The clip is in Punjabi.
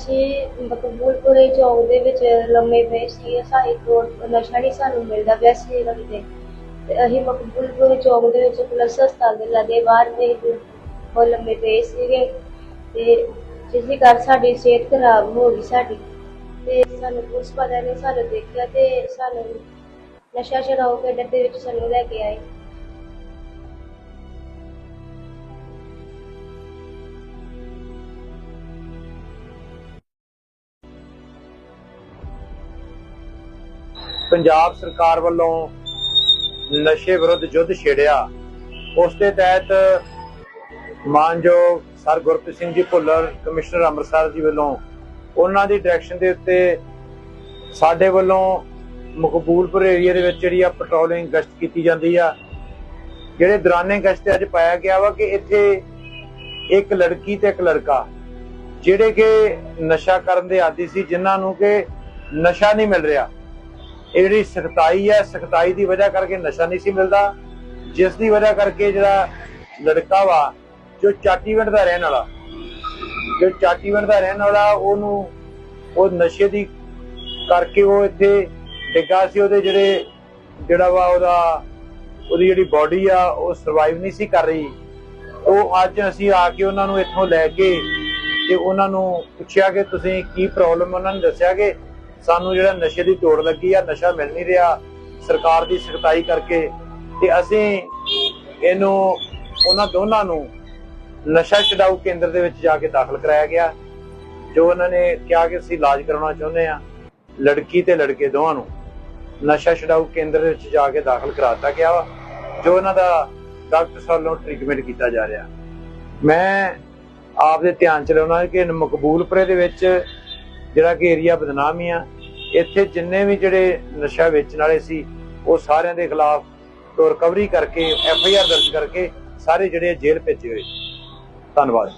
ਅਸੀਂ ਮਕਬੂਲਪੁਰੇ ਚੌਕ ਦੇ ਵਿੱਚ ਲੰਮੇ ਪਏ ਸੀ ਸਾਈ ਕੋਲ ਨਸ਼ਾ ਨਹੀਂ ਸਾਨੂੰ ਮਿਲਦਾ ਪਿਆ ਸੀ ਕਿਤੇ ਤੇ ਅਸੀਂ ਮਕਬੂਲਪੁਰੇ ਚੌਕ ਦੇ ਵਿੱਚ ਪੁਲਿਸ ਹਸਪਤਾਲ ਦੇ ਲਾਗੇ ਬਾਹਰ ਦੇ ਉਹ ਲੰਮੇ ਪਏ ਸੀਗੇ। ਤੇ ਜਿਸ ਦੇ ਕਾਰਨ ਸਾਡੀ ਸਿਹਤ ਖਰਾਬ ਹੋ ਗਈ ਸਾਡੀ। ਤੇ ਸਾਨੂੰ ਪੁਲਿਸ ਵਾਲਿਆਂ ਨੇ ਸਾਨੂੰ ਦੇਖਿਆ ਤੇ ਸਾਨੂੰ ਨਸ਼ਾ ਛਡਾਓ ਕੇਂਦਰ ਦੇ ਵਿੱਚ ਸਾਨੂੰ ਲੈ ਕੇ ਆਏ। ਪੰਜਾਬ ਸਰਕਾਰ ਵੱਲੋਂ ਨਸ਼ੇ ਵਿਰੁੱਧ ਯੁੱਧ ਛੇੜਿਆ। ਉਸ ਦੇ ਤਹਿਤ ਮਾਨਯੋਗ ਸਰ ਗੁਰਪ੍ਰੀਤ ਸਿੰਘ ਜੀ ਭੁੱਲਰ, ਕਮਿਸ਼ਨਰ ਅੰਮ੍ਰਿਤਸਰ ਜੀ ਵੱਲੋਂ ਉਹਨਾਂ ਦੀ ਡਾਇਰੈਕਸ਼ਨ ਦੇ ਉੱਤੇ ਸਾਡੇ ਵੱਲੋਂ ਮਕਬੂਲਪੁਰ ਏਰੀਆ ਦੇ ਵਿੱਚ ਜਿਹੜੀ ਆ ਪੈਟਰੋਲਿੰਗ ਗਸ਼ਤ ਕੀਤੀ ਜਾਂਦੀ ਆ। ਜਿਹੜੇ ਦੌਰਾਨੇ ਗਸ਼ਤ ਅੱਜ ਪਾਇਆ ਗਿਆ ਵਾ ਕਿ ਇੱਥੇ ਇੱਕ ਲੜਕੀ ਤੇ ਇੱਕ ਲੜਕਾ, ਜਿਹੜੇ ਕਿ ਨਸ਼ਾ ਕਰਨ ਦੇ ਆਦੀ ਸੀ, ਜਿਨ੍ਹਾਂ ਨੂੰ ਕਿ ਨਸ਼ਾ ਨਹੀਂ ਮਿਲ ਰਿਹਾ। ਇਹ ਜਿਹੜੀ ਸਖਤਾਈ ਹੈ, ਸਖਤਾਈ ਦੀ ਵਜ੍ਹਾ ਕਰਕੇ ਨਸ਼ਾ ਨਹੀਂ ਸੀ ਮਿਲਦਾ। ਜਿਸ ਦੀ ਵਜ੍ਹਾ ਕਰਕੇ ਜਿਹੜਾ ਲੜਕਾ ਵਾ, ਜੋ ਚਾਟੀਵਿੰਡ ਦਾ ਰਹਿਣ ਵਾਲਾ, ਜੋ ਚਾਟੀਵਿੰਡ ਦਾ ਰਹਿਣ ਵਾਲਾ, ਉਹਨੂੰ ਉਹ ਨਸ਼ੇ ਦੀ ਕਰਕੇ ਉਹ ਇੱਥੇ ਡਿੱਗਾ ਸੀ। ਉਹਦੇ ਜਿਹੜੇ, ਜਿਹੜਾ ਵਾ ਉਹਦਾ, ਉਹਦੀ ਜਿਹੜੀ ਬਾਡੀ ਆ, ਉਹ ਸਰਵਾਈਵ ਨਹੀਂ ਸੀ ਕਰ ਰਹੀ। ਉਹ ਅੱਜ ਅਸੀਂ ਆ ਕੇ ਉਹਨਾਂ ਨੂੰ ਇੱਥੋਂ ਲੈ ਕੇ ਤੇ ਉਹਨਾਂ ਨੂੰ ਪੁੱਛਿਆ ਕਿ ਤੁਸੀਂ ਕੀ ਪ੍ਰੋਬਲਮ ਉਹਨਾਂ ਨੇ ਦੱਸਿਆ ਕਿ ਸਾਨੂੰ ਜਿਹੜਾ ਨਸ਼ੇ ਦੀ ਤੋੜ ਲੱਗੀ ਆ, ਨਸ਼ਾ ਮਿਲ ਨਹੀਂ ਰਿਹਾ, ਸਰਕਾਰ ਦੀ ਸਖਤਾਈ ਕਰਕੇ ਤੇ ਅਸੀਂ ਇਹਨੂੰ, ਉਹਨਾਂ ਦੋਨਾਂ ਨੂੰ ਨਸ਼ਾ ਛਡਾਊ ਕੇਂਦਰ ਦੇ ਵਿੱਚ ਜਾ ਕੇ ਦਾਖਲ ਕਰਾਇਆ ਗਿਆ। ਜੋ ਉਹਨਾਂ ਨੇ ਕਿਹਾ ਕਿ ਅਸੀਂ ਇਲਾਜ ਕਰਾਉਣਾ ਚਾਹੁੰਦੇ ਆ, ਲੜਕੀ ਤੇ ਲੜਕੇ ਦੋਵਾਂ ਨੂੰ ਨਸ਼ਾ ਛਡਾਊ ਕੇਂਦਰ ਵਿੱਚ ਜਾ ਕੇ ਦਾਖਲ ਕਰਾਤਾ ਗਿਆ ਵਾ, ਜੋ ਉਹਨਾਂ ਦਾ ਡਾਕਟਰ ਵੱਲੋਂ ਟ੍ਰੀਟਮੈਂਟ ਕੀਤਾ ਜਾ ਰਿਹਾ। ਮੈਂ ਆਪਦੇ ਧਿਆਨ ਚ ਲਿਆਉਣਾ ਕਿ ਮਕਬੂਲਪੁਰੇ ਦੇ ਵਿੱਚ ਜਿਹੜਾ ਕਿ ਏਰੀਆ ਬਦਨਾਮੀ ਆ ਇੱਥੇ ਜਿੰਨੇ ਵੀ ਜਿਹੜੇ ਨਸ਼ਾ ਵੇਚਣ ਵਾਲੇ ਸੀ, ਉਹ ਸਾਰਿਆਂ ਦੇ ਖਿਲਾਫ ਤੋਂ ਰਿਕਵਰੀ ਕਰਕੇ ਐਫ ਆਈ ਆਰ ਦਰਜ ਕਰਕੇ ਸਾਰੇ ਜਿਹੜੇ ਜੇਲ੍ਹ ਭੇਜੇ ਹੋਏ। ਧੰਨਵਾਦ।